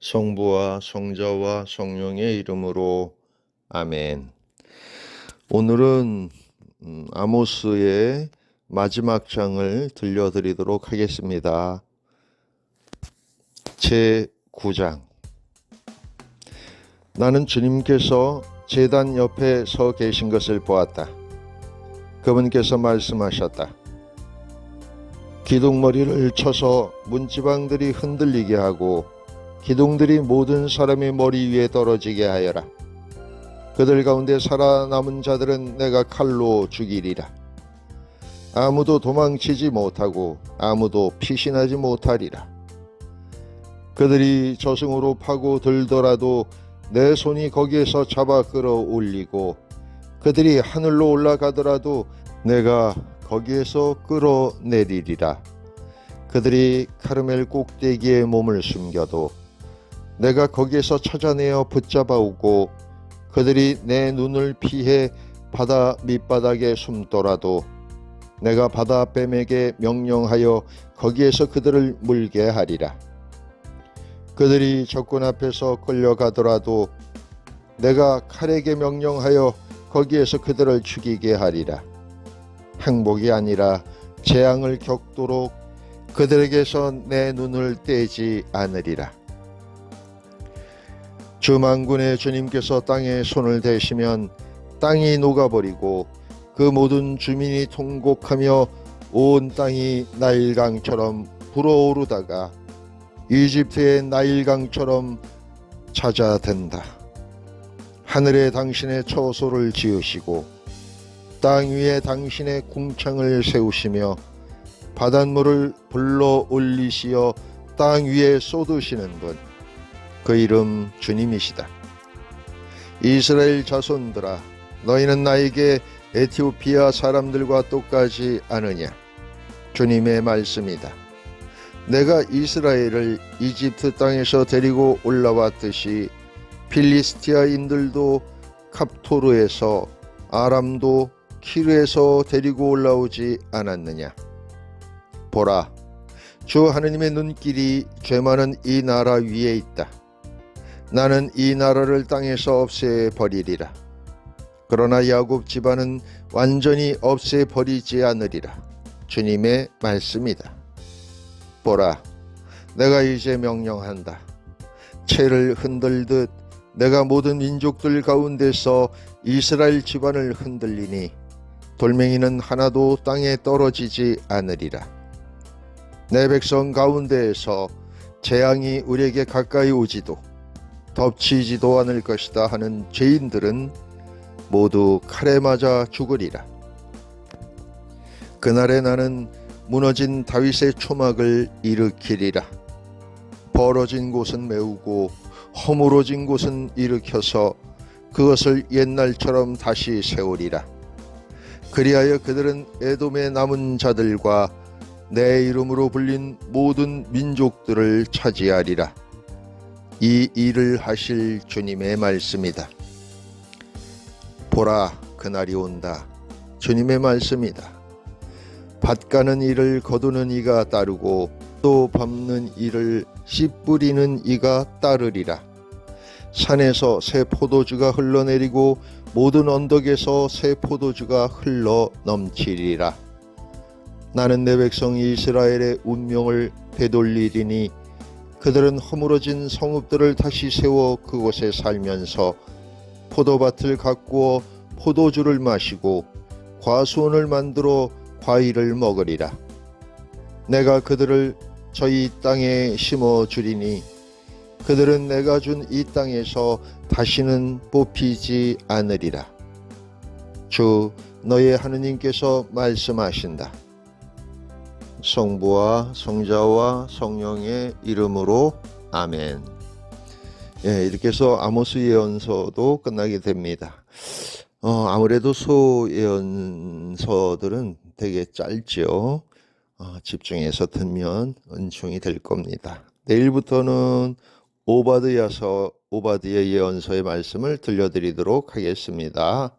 성부와 성자와 성령의 이름으로 아멘. 오늘은 음, 아모스의 마지막 장을 들려드리도록 하겠습니다. 제 9장. 나는 주님께서 제단 옆에 서 계신 것을 보았다. 그분께서 말씀하셨다. 기둥머리를 쳐서 문지방들이 흔들리게 하고 기둥들이 모든 사람의 머리 위에 떨어지게 하여라. 그들 가운데 살아남은 자들은 내가 칼로 죽이리라. 아무도 도망치지 못하고 아무도 피신하지 못하리라. 그들이 저승으로 파고 들더라도 내 손이 거기에서 잡아 끌어올리고 그들이 하늘로 올라가더라도 내가 거기에서 끌어내리리라. 그들이 카르멜 꼭대기에 몸을 숨겨도 내가 거기에서 찾아내어 붙잡아 오고 그들이 내 눈을 피해 바다 밑바닥에 숨더라도 내가 바다 뱀에게 명령하여 거기에서 그들을 물게 하리라. 그들이 적군 앞에서 끌려가더라도 내가 칼에게 명령하여 거기에서 그들을 죽이게 하리라. 행복이 아니라 재앙을 겪도록 그들에게서 내 눈을 떼지 않으리라. 주만군의 주님께서 땅에 손을 대시면 땅이 녹아버리고 그 모든 주민이 통곡하며 온 땅이 나일강처럼 불어오르다가 이집트의 나일강처럼 찾아든다. 하늘에 당신의 처소를 지으시고 땅 위에 당신의 궁창을 세우시며 바닷물을 불러 올리시어 땅 위에 쏟으시는 분. 그 이름 주님이시다. 이스라엘 자손들아, 너희는 나에게 에티오피아 사람들과 똑같지 않으냐? 주님의 말씀이다. 내가 이스라엘을 이집트 땅에서 데리고 올라왔듯이 필리스티아인들도 갑토르에서 아람도 키르에서 데리고 올라오지 않았느냐? 보라, 주 하느님의 눈길이 죄 많은 이 나라 위에 있다. 나는 이 나라를 땅에서 없애 버리리라. 그러나 야곱 집안은 완전히 없애 버리지 않으리라. 주님의 말씀이다. 보라, 내가 이제 명령한다. 채를 흔들듯 내가 모든 민족들 가운데서 이스라엘 집안을 흔들리니 돌멩이는 하나도 땅에 떨어지지 않으리라. 내 백성 가운데에서 재앙이 우리에게 가까이 오지도 덮치지도 않을 것이다 하는 죄인들은 모두 칼에 맞아 죽으리라. 그날에 나는 무너진 다윗의 초막을 일으키리라. 벌어진 곳은 메우고 허물어진 곳은 일으켜서 그것을 옛날처럼 다시 세우리라. 그리하여 그들은 에돔의 남은 자들과 내 이름으로 불린 모든 민족들을 차지하리라. 이 일을 하실 주님의 말씀이다. 보라, 그날이 온다. 주님의 말씀이다. 밭 가는 일을 거두는 이가 따르고 또 밟는 일을 씨 뿌리는 이가 따르리라. 산에서 새 포도주가 흘러내리고 모든 언덕에서 새 포도주가 흘러 넘치리라. 나는 내 백성 이스라엘의 운명을 되돌리리니 그들은 허물어진 성읍들을 다시 세워 그곳에 살면서 포도밭을 가꾸어 포도주를 마시고 과수원을 만들어 과일을 먹으리라. 내가 그들을 저희 땅에 심어 주리니 그들은 내가 준 이 땅에서 다시는 뽑히지 않으리라. 주 너의 하느님께서 말씀하신다. 성부와 성자와 성령의 이름으로 아멘. 예, 이렇게 해서 아모스 예언서도 끝나게 됩니다. 어, 아무래도 소 예언서들은 되게 짧죠. 어, 집중해서 듣면 은총이 될 겁니다. 내일부터는 오바드야서 오바드의 예언서의 말씀을 들려드리도록 하겠습니다.